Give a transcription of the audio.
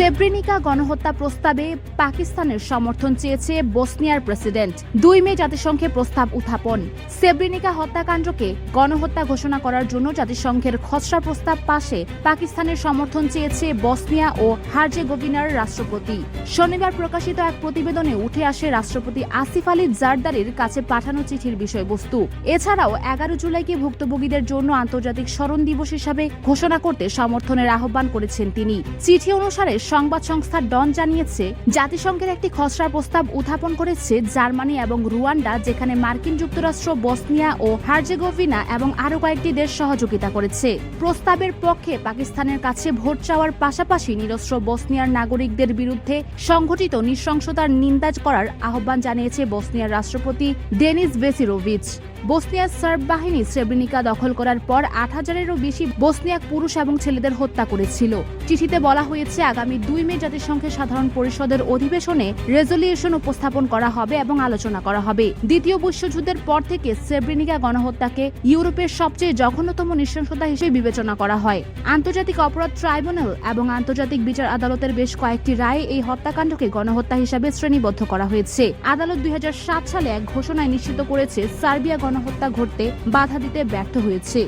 সেব্রেনিকা গণহত্যা প্রস্তাবে পাকিস্তানের সমর্থন চেয়েছে বসনিয়ার প্রেসিডেন্ট। দুই মে জাতিসংঘে প্রস্তাব উত্থাপন। সেব্রেনিকা হত্যাকাণ্ডকে গণহত্যা ঘোষণা করার জন্য জাতিসংঘের খসড়া প্রস্তাব পাশে পাকিস্তানের সমর্থন চেয়েছে বসনিয়া ও হার্জেগোভিনার রাষ্ট্রপতি। শনিবার প্রকাশিত এক প্রতিবেদনে উঠে আসে রাষ্ট্রপতি আসিফ আলী জারদারির কাছে পাঠানো চিঠির বিষয়বস্তু। এছাড়াও এগারো জুলাইকে ভুক্তভোগীদের জন্য আন্তর্জাতিক স্মরণ দিবস হিসাবে ঘোষণা করতে সমর্থনের আহ্বান করেছেন তিনি। চিঠি অনুসারে সংবাদ সংস্থা ডন জানিয়েছে, জাতিসংঘের একটি খসড়া প্রস্তাব উত্থাপন করেছে জার্মানি এবং রুয়ান্ডা, যেখানে মার্কিন যুক্তরাষ্ট্র, বসনিয়া ও হার্জেগোভিনা এবং আরও কয়েকটি দেশ সহযোগিতা করেছে। প্রস্তাবের পক্ষে পাকিস্তানের কাছে ভোট চাওয়ার পাশাপাশি নিরস্ত্র বসনিয়ার নাগরিকদের বিরুদ্ধে সংঘটিত নৃশংসতার নিন্দাজ করার আহ্বান জানিয়েছে বসনিয়ার রাষ্ট্রপতি ডেনিস বেসিরোভিচ বসনিয়ার সার্ব বাহিনী শ্রেব্রিনিকা দখল করার পর আট হাজারেরও বেশি বসনিয়াক পুরুষ এবং ছেলেদের হত্যা করেছিল। চিঠিতে বলা হয়েছে, আগামী দুই মে জাতিসংঘের সাধারণ পরিষদের অধিবেশনে রেজলিউশন উপস্থাপন করা হবে এবং আলোচনা করা হবে। দ্বিতীয় বিশ্বযুদ্ধের পর থেকে সেব্রিনিকা গণহত্যাকে ইউরোপের সবচেয়ে জঘন্যতম নৃশংসতা হিসেবে বিবেচনা করা হয়। আন্তর্জাতিক অপরাধ ট্রাইব্যুনাল এবং আন্তর্জাতিক বিচার আদালতের বেশ কয়েকটি রায়ে এই হত্যাকাণ্ডকে গণহত্যা হিসাবে শ্রেণীবদ্ধ করা হয়েছে। আদালত দুই হাজার সাত সালে এক ঘোষণায় নিশ্চিত করেছে, সার্বিয়া গণহত্যা ঘটতে বাধা দিতে ব্যর্থ হয়েছে।